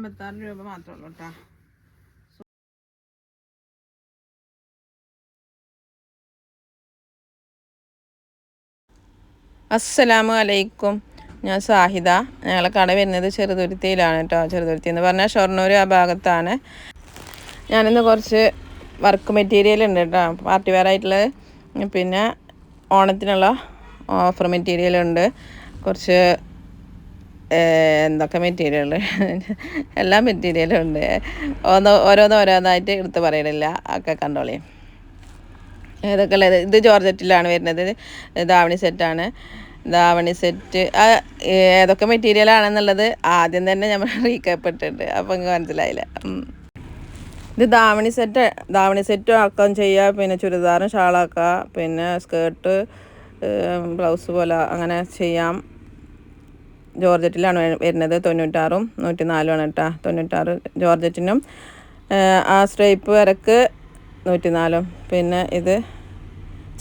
എൺപത്താറ് രൂപ മാത്രമേ ഉള്ളൂ കേട്ടോ അസ്സലാമു അലൈക്കും. ഞാൻ സാഹിദ. ഞങ്ങളെ കട വരുന്നത് ചെറുതുരുത്തിയിലാണ് കേട്ടോ ചെറുതുരുത്തി എന്ന് പറഞ്ഞാൽ ഷൊർണൂർ ആ ഭാഗത്താണ്. ഞാനിന്ന് കുറച്ച് വർക്ക് മെറ്റീരിയൽ ഉണ്ട് കേട്ടോ പാർട്ടി വെയർ ആയിട്ടുള്ളത് പിന്നെ ഓണത്തിനുള്ള ഓഫർ മെറ്റീരിയൽ ഉണ്ട്. കുറച്ച് എന്തൊക്കെ മെറ്റീരിയൽ എല്ലാ മെറ്റീരിയലും ഉണ്ട് ഓന്ന് ഓരോന്ന് ഓരോന്നായിട്ട് എടുത്ത് പറയണില്ല. ഒക്കെ കണ്ടോളി. ഏതൊക്കെ ഉള്ളത്. ഇത് ജോർജറ്റിലാണ് വരുന്നത്. ധാവണി സെറ്റാണ് ദാവണി സെറ്റ് ഏതൊക്കെ മെറ്റീരിയൽ ആണെന്നുള്ളത് ആദ്യം തന്നെ നമ്മൾ റീക്കപ്പ് ഇട്ടിട്ടുണ്ട്. അപ്പം എനിക്ക് മനസ്സിലായില്ല. ഇത് ധാവണി സെറ്റ് ദാവണി സെറ്റും ആക്കാൻ ചെയ്യുക പിന്നെ ചുരിദാറും ഷാളാക്കുക പിന്നെ സ്കേർട്ട് ബ്ലൗസ് പോലെ അങ്ങനെ ചെയ്യാം. ജോർജറ്റിലാണ് വരുന്നത്. തൊണ്ണൂറ്റാറും നൂറ്റി നാലുമാണ് കേട്ടോ. തൊണ്ണൂറ്റാറ് ജോർജറ്റിനും ആ സ്ട്രൈപ്പ് വരക്ക് നൂറ്റി നാലും പിന്നെ ഇത്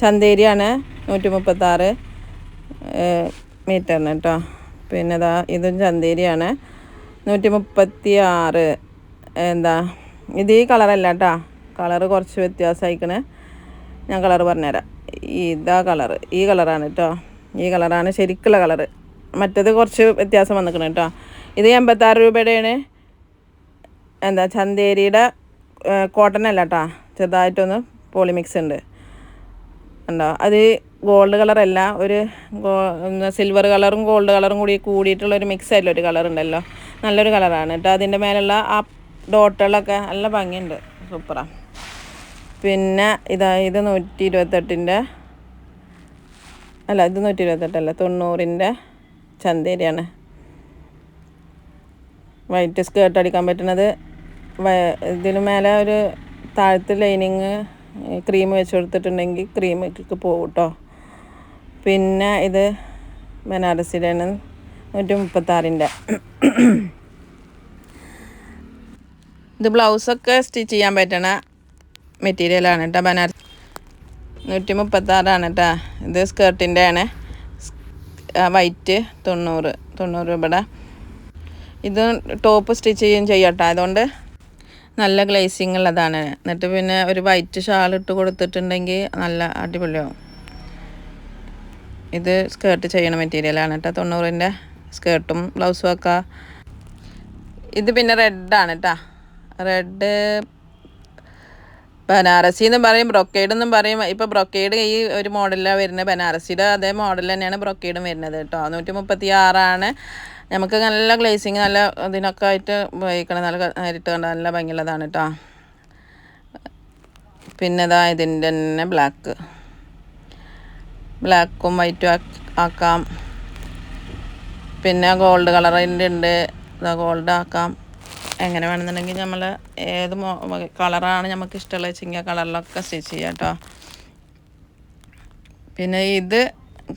ചന്തേരിയാണ് നൂറ്റി മുപ്പത്താറ് മീറ്ററിന് കേട്ടോ. പിന്നെ ഇതാ ഇതും ചന്തേരിയാണ് നൂറ്റി മുപ്പത്തി ആറ് എന്താ ഇത് ഈ കളറല്ല കേട്ടോ. കളറ് കുറച്ച് വ്യത്യാസമായിക്കണ് ഞാൻ കളറ് പറഞ്ഞുതരാം. ഇതാ കളറ്. ഈ കളറാണ് കേട്ടോ. ഈ കളറാണ് ശരിക്കുള്ള കളറ്. മറ്റേത് കുറച്ച് വ്യത്യാസം വന്നിക്കണം കേട്ടോ. ഇത് എൺപത്താറ് രൂപയുടെയാണ്. എന്താ ചന്തേരിയുടെ കോട്ടൺ അല്ല കേട്ടോ. ചെറുതായിട്ടൊന്ന് പോളിമിക്സ് ഉണ്ട്. ഉണ്ടോ അത് ഗോൾഡ് കളറല്ല ഒരു സിൽവർ കളറും ഗോൾഡ് കളറും കൂടി കൂടിയിട്ടുള്ള ഒരു മിക്സ് ആയിട്ടുള്ള ഒരു കളർ ഉണ്ടല്ലോ. നല്ലൊരു കളറാണ് കേട്ടോ. അതിന്റെ മേലുള്ള ആ ഡോട്ടുകളൊക്കെ നല്ല ഭംഗിയുണ്ട്. സൂപ്പറാണ് പിന്നെ ഇതാ ഇത് നൂറ്റി ഇരുപത്തെട്ടിന്റെ അല്ല ഇത് നൂറ്റി ഇരുപത്തെട്ടല്ല തൊണ്ണൂറിന്റെ ചന്തേരിയാണ് വൈറ്റ് സ്കേർട്ട് അടിക്കാൻ പറ്റുന്നത്. ഇതിന് മേലെ ഒരു താഴത്ത് ലൈനിങ് ക്രീം വെച്ച് കൊടുത്തിട്ടുണ്ടെങ്കിൽ ക്രീം പോകും കേട്ടോ പിന്നെ ഇത് ബനാറസിലാണ് നൂറ്റി മുപ്പത്താറിന്റെ ഇത് ബ്ലൗസൊക്കെ സ്റ്റിച്ച് ചെയ്യാൻ പറ്റണ മെറ്റീരിയലാണ് കേട്ടോ ബനാറസ്. നൂറ്റി മുപ്പത്താറാണ് കേട്ടോ ഇത് സ്കേർട്ടിന്റെ ആണ് വൈറ്റ് തൊണ്ണൂറ് തൊണ്ണൂറ് രൂപയുടെ ഇത് ടോപ്പ് സ്റ്റിച്ച് ചെയ്യും ചെയ്യട്ടെ. അതുകൊണ്ട് നല്ല ഗ്ലേസിങ് ഉള്ളതാണ്. എന്നിട്ട് പിന്നെ ഒരു വൈറ്റ് ഷാൾ ഇട്ട് കൊടുത്തിട്ടുണ്ടെങ്കിൽ നല്ല അടിപൊളിയാവും. ഇത് സ്കേർട്ട് ചെയ്യണ മെറ്റീരിയലാണ് കേട്ടോ. തൊണ്ണൂറിന്റെ സ്കേർട്ടും ബ്ലൗസും ഒക്കെ. ഇത് പിന്നെ റെഡാണ് കേട്ടോ. റെഡ് ബനാറസി എന്ന് പറയും ബ്രൊക്കേഡ് എന്നും പറയും. ഇപ്പോൾ ബ്രൊക്കേഡ് ഈ ഒരു മോഡലിലാണ് വരുന്നത്. ബനാറസിയുടെ അതേ മോഡൽ തന്നെയാണ് ബ്രൊക്കേഡും വരുന്നത് കേട്ടോ. നൂറ്റി മുപ്പത്തി ആറാണ് നമുക്ക് നല്ല ഗ്ലേസിങ് നല്ല ഇതിനൊക്കെ ആയിട്ട് ഉപയോഗിക്കണം. നല്ല നേരിട്ട് കണ്ട നല്ല ഭംഗിയുള്ളതാണ് കേട്ടോ. പിന്നെ ഇതാ ഇതിന്റെ തന്നെ ബ്ലാക്ക് ബ്ലാക്കും വൈറ്റും ആക്കാം. പിന്നെ ഗോൾഡ് കളറിന്റെ ഉണ്ട്. ഗോൾഡ് ആക്കാം. എങ്ങനെ വേണമെന്നുണ്ടെങ്കിൽ നമ്മൾ ഏത് കളറാണ് നമുക്ക് ഇഷ്ടമുള്ള വെച്ചെങ്കിൽ കളറിലൊക്കെ സ്റ്റിച്ച് ചെയ്യാം കേട്ടോ. പിന്നെ ഇത്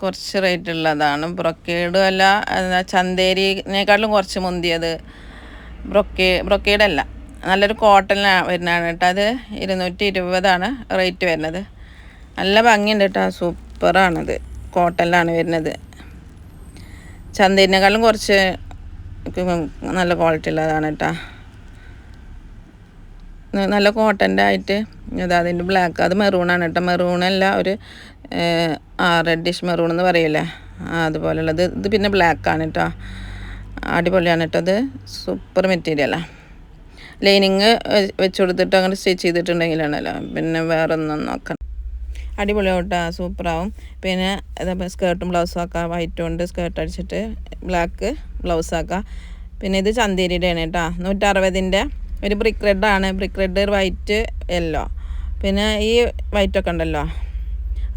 കുറച്ച് റേറ്റ് ഉള്ളതാണ്. ബ്രൊക്കേഡ് അല്ല ചന്തേരിനേക്കാളും കുറച്ച് മുന്തിയത്. ബ്രൊക്കേ ബ്രൊക്കേഡല്ല നല്ലൊരു കോട്ടണിലാണ് വരുന്നതാണ് കേട്ടോ. അത് ഇരുന്നൂറ്റി ഇരുപതാണ് റേറ്റ് വരുന്നത്. നല്ല ഭംഗിയുണ്ട് കേട്ടോ. സൂപ്പറാണത്. കോട്ടണിലാണ് വരുന്നത്. ചന്തേരിനേക്കാളും കുറച്ച് നല്ല ക്വാളിറ്റി ഉള്ളതാണ് കേട്ടോ നല്ല കോട്ടന്റെ ആയിട്ട് ഇതാ അതിന്റെ ബ്ലാക്ക് അത് മെറൂണാണ് കേട്ടോ മെറൂണല്ല ഒരു റെഡിഷ് മെറൂൺ എന്ന് പറയില്ലേ ആ അതുപോലുള്ളത് ഇത് പിന്നെ ബ്ലാക്കാണ് കേട്ടോ അടിപൊളിയാണ് കേട്ടോ അത് സൂപ്പർ മെറ്റീരിയലാണ് ലൈനിങ് വെച്ച് കൊടുത്തിട്ട് അങ്ങനെ സ്റ്റിച്ച് ചെയ്തിട്ടുണ്ടെങ്കിലാണല്ലോ. പിന്നെ വേറെ ഒന്നും നോക്കണം അടിപൊളിയാവും കേട്ടോ സൂപ്പറാവും. പിന്നെ സ്കേർട്ടും ബ്ലൗസും ആക്കാം വൈറ്റ് കൊണ്ട് സ്കേർട്ട് അടിച്ചിട്ട് ബ്ലാക്ക് ബ്ലൗസ് ആക്കാം. പിന്നെ ഇത് ചന്തേരിയുടെയാണ് കേട്ടോ നൂറ്ററുപതിന്റെ ഒരു ബ്രിക്ക് റെഡാണ് ബ്രിക്ക് റെഡ് വൈറ്റ് യെല്ലോ പിന്നെ ഈ വൈറ്റൊക്കെ ഉണ്ടല്ലോ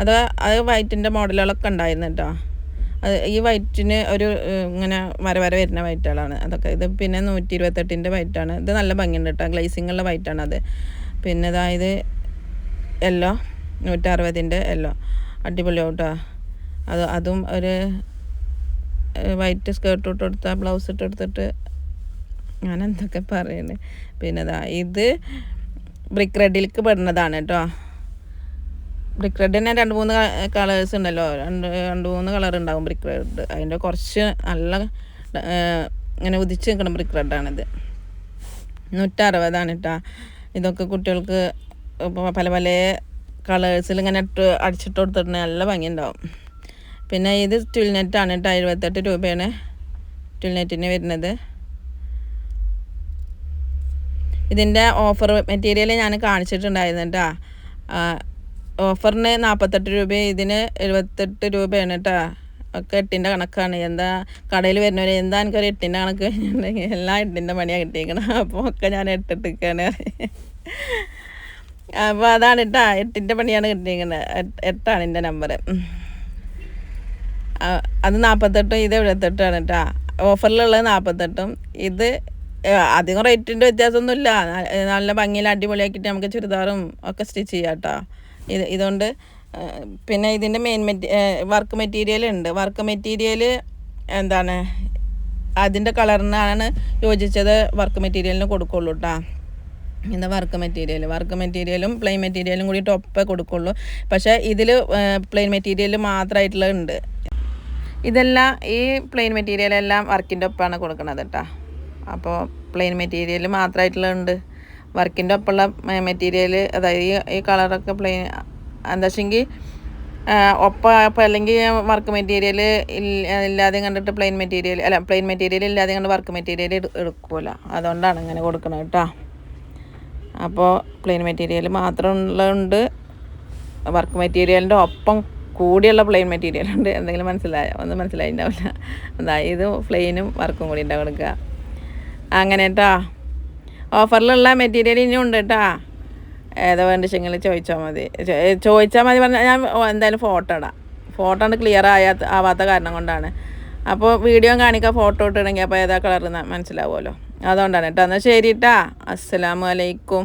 അത് അത് വൈറ്റിന്റെ മോഡലുകളൊക്കെ ഉണ്ടായിരുന്നു കേട്ടോ. അത് ഈ വൈറ്റിന് ഒരു ഇങ്ങനെ വര വര വരുന്ന വൈറ്റുകളാണ് അതൊക്കെ. ഇത് പിന്നെ നൂറ്റി ഇരുപത്തെട്ടിന്റെ വൈറ്റാണ് ഇത് നല്ല ഭംഗിയുണ്ട് കേട്ടോ ഗ്ലേസിങ്ങുള്ള വൈറ്റാണ് അത്. പിന്നെ അതായത് യെല്ലോ നൂറ്ററുപതിന്റെ യെല്ലോ അടിപൊളി കേട്ടോ അത് അതും ഒരു വൈറ്റ് സ്കേർട്ട് ഇട്ട് കൊടുത്ത ബ്ലൗസ് ഇട്ട് കൊടുത്തിട്ട് ഞാൻ എന്തൊക്കെ പറയുന്നത് പിന്നെ ദാ ഇത് ബ്രിക്ക് റെഡിലേക്ക് പെടുന്നതാണ് കേട്ടോ ബ്രിക്ക് റെഡ് തന്നെ രണ്ട് മൂന്ന് കളേഴ്സ് ഉണ്ടല്ലോ. രണ്ട് രണ്ട് മൂന്ന് കളർ ഉണ്ടാവും ബ്രിക്ക് റെഡ്. അതിന്റെ കുറച്ച് നല്ല ഇങ്ങനെ ഉദിച്ച് നിൽക്കണം ബ്രിക്ക് റെഡാണിത്. നൂറ്ററുപതാണ് കേട്ടോ ഇതൊക്കെ കുട്ടികൾക്ക് പല പല കളേഴ്സിൽ ഇങ്ങനെ അടിച്ചിട്ട് കൊടുത്തിട്ടുണ്ട് നല്ല ഭംഗിയുണ്ടാവും. പിന്നെ ഇത് ട്വിൽനെറ്റാണ് കേട്ടോ എഴുപത്തെട്ട് രൂപയാണ് ട്വിൽനെറ്റിന് വരുന്നത്. ഇതിന്റെ ഓഫർ മെറ്റീരിയൽ ഞാൻ കാണിച്ചിട്ടുണ്ടായിരുന്നു കേട്ടോ ഓഫറിന് നാൽപ്പത്തെട്ട് രൂപ ഇതിന് എഴുപത്തെട്ട് രൂപയാണ് കേട്ടോ ഒക്കെ എട്ടിന്റെ കണക്കാണ്. എന്താ കടയിൽ വരുന്നവർ എന്താ എനിക്കൊരു എട്ടിന്റെ കണക്ക് കഴിഞ്ഞിട്ടുണ്ടെങ്കിൽ എല്ലാം എട്ടിന്റെ പണിയാണ് കിട്ടിയിരിക്കണം അപ്പോൾ ഒക്കെ ഞാൻ എട്ടിട്ടിരിക്കുകയാണ് അപ്പോൾ അതാണ് എട്ടാ എട്ടിന്റെ പണിയാണ് കിട്ടിയിരിക്കുന്നത്. എട്ട്- എട്ടാണ് എന്റെ നമ്പർ അത് നാൽപ്പത്തെട്ടും ഇത് എഴുപത്തെട്ടുമാണ് കേട്ടോ ഓഫറിലുള്ളത് നാൽപ്പത്തെട്ടും ഇത് അധികം റേറ്റിന്റെ വ്യത്യാസമൊന്നുമില്ല. നല്ല ഭംഗിയിൽ അടിപൊളിയാക്കിയിട്ട് നമുക്ക് ചുരിദാറും ഒക്കെ സ്റ്റിച്ച് ചെയ്യാം കേട്ടോ ഇത് ഇതുകൊണ്ട് പിന്നെ ഇതിന്റെ മെയിൻ മെറ്റീ വർക്ക് മെറ്റീരിയൽ ഉണ്ട്. വർക്ക് മെറ്റീരിയൽ എന്താണ്? അതിന്റെ കളറിനാണ് യോജിച്ചത് വർക്ക് മെറ്റീരിയലിന് കൊടുക്കുള്ളൂ കേട്ടോ ഇത് വർക്ക് മെറ്റീരിയൽ വർക്ക് മെറ്റീരിയലും പ്ലെയിൻ മെറ്റീരിയലും കൂടി ഒപ്പേ കൊടുക്കുള്ളൂ. പക്ഷേ ഇതിൽ പ്ലെയിൻ മെറ്റീരിയൽ മാത്രമായിട്ടുള്ള ഉണ്ട്. ഇതെല്ലാം ഈ പ്ലെയിൻ മെറ്റീരിയൽ എല്ലാം വർക്കിന്റെ ഒപ്പമാണ് കൊടുക്കുന്നത് കേട്ടോ അപ്പോൾ പ്ലെയിൻ മെറ്റീരിയൽ മാത്രമായിട്ടുള്ള ഉണ്ട്. വർക്കിന്റെ ഒപ്പമുള്ള മെറ്റീരിയൽ അതായത് ഈ ഈ കളറൊക്കെ പ്ലെയിൻ എന്താ വെച്ചെങ്കിൽ ഒപ്പം അപ്പം അല്ലെങ്കിൽ വർക്ക് മെറ്റീരിയൽ ഇല്ലാതെ കണ്ടിട്ട് പ്ലെയിൻ മെറ്റീരിയൽ അല്ല പ്ലെയിൻ മെറ്റീരിയൽ ഇല്ലാതെ കണ്ട് വർക്ക് മെറ്റീരിയൽ എടുക്കുമല്ലോ അതുകൊണ്ടാണ് ഇങ്ങനെ കൊടുക്കുന്നത് കേട്ടോ അപ്പോൾ പ്ലെയിൻ മെറ്റീരിയൽ മാത്രം വർക്ക് മെറ്റീരിയലിന്റെ ഒപ്പം കൂടിയുള്ള പ്ലെയിൻ മെറ്റീരിയൽ ഉണ്ട് എന്തെങ്കിലും മനസ്സിലായ ഒന്നും മനസ്സിലായിട്ടുണ്ടാവില്ല അതായത് ഇത് പ്ലെയിനും വർക്കും കൂടി ഉണ്ടാവും കൊടുക്കുക അങ്ങനെ കേട്ടോ ഓഫറിലുള്ള മെറ്റീരിയൽ ഇനിയും ഉണ്ട് കേട്ടോ ഏതാ വേണ്ടിച്ചെങ്കിൽ ചോദിച്ചാൽ മതി. ചോദിച്ചാൽ മതി പറഞ്ഞാൽ ഞാൻ എന്തായാലും ഫോട്ടോ ഇടാം. ഫോട്ടോ ഉണ്ട് ക്ലിയർ ആയാത്ത ആവാത്ത കാരണം കൊണ്ടാണ്. അപ്പോൾ വീഡിയോ കാണിക്കുക ഫോട്ടോ ഇട്ടിടണമെങ്കിൽ അപ്പോൾ ഏതാ കളർ മനസ്സിലാവുമല്ലോ. അതുകൊണ്ടാണ് കേട്ടോ. എന്നാൽ ശരി കേട്ടാ അസ്സലാമു അലൈക്കും.